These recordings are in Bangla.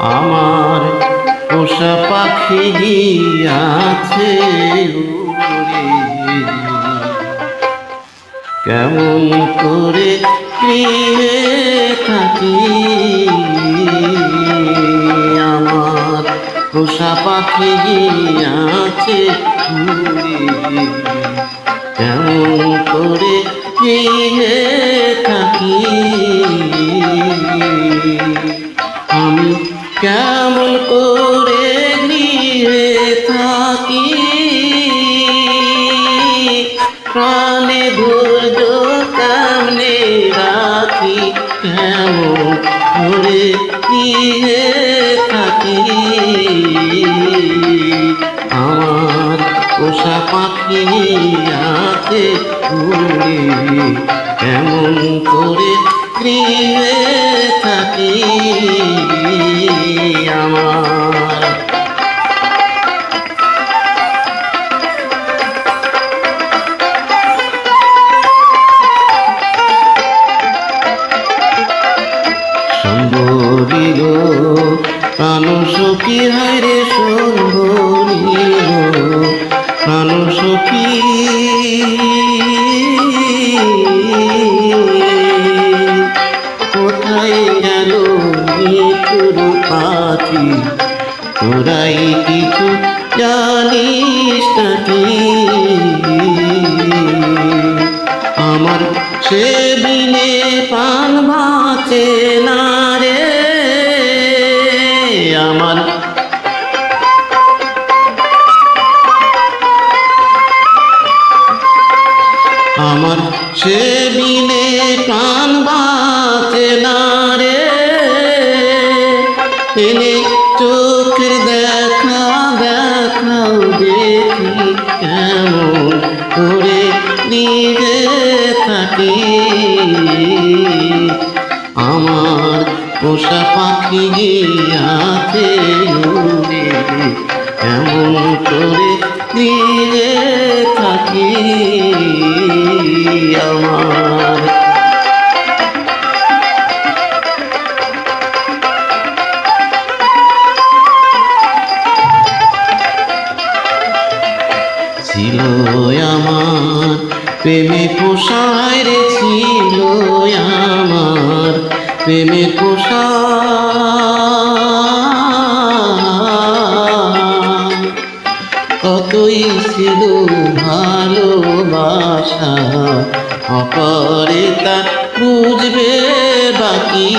আমার পোষা পাখি আছে কেমন করে প্রিয়ে থাকি? আমার পোষা পাখি আছে উড়ে। কেমন করে নিয়ে থাকি? প্রাণে ধৈর্য কেমনে রাখি? কেমন করে নিয়ে থাকি? আমার পোষা পাখি আছে উড়ে কেমন করে নিয়ে থাকি আমার মিঠুর পাখি। তোরাই কিছু জানিস নাকি? আমার সে বিনে পান বাঁচে না রে। আমার আমার সে বিনে প্রাণ বাঁচে না রে। এনে চোখের দেখা, দেখাও দেখি, কেমন করে নিজে থাকি। আমার পোষা পাখি আছে কেমন করে নিজে থাকি। ছিল আমার, প্রেমে পোষায় রে ছিল আমার, প্রেমে পোষায়। কতই ছিল ভালোবাসা, অপরে তা বুঝবে বাকি।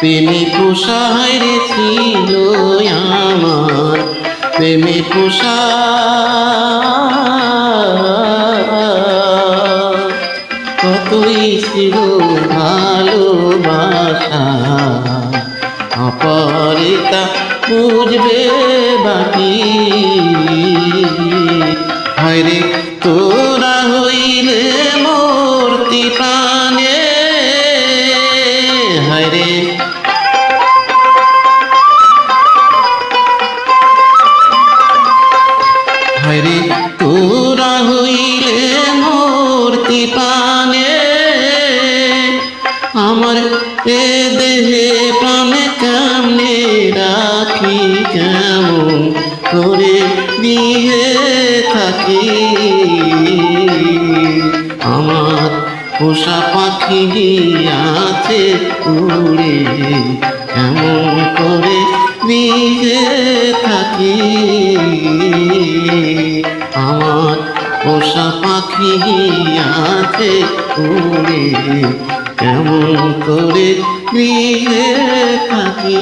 প্রেমে পোষায় রে ছিল আমার। প্রেমে পোষায় কতই ছিল ভালোবাসা। অপরিতা বুঝবে বাকি। হরে তোরা আমার এ দেহে প্রাণে কেমনে রাখি, কেমন করে দিয়ে থাকি? আমার পোষা পাখি আছে উড়ে কেমন করে দিয়ে থাকি? আমার পোষা পাখি আছে উড়ে কেমন করে গৃহে থাকি?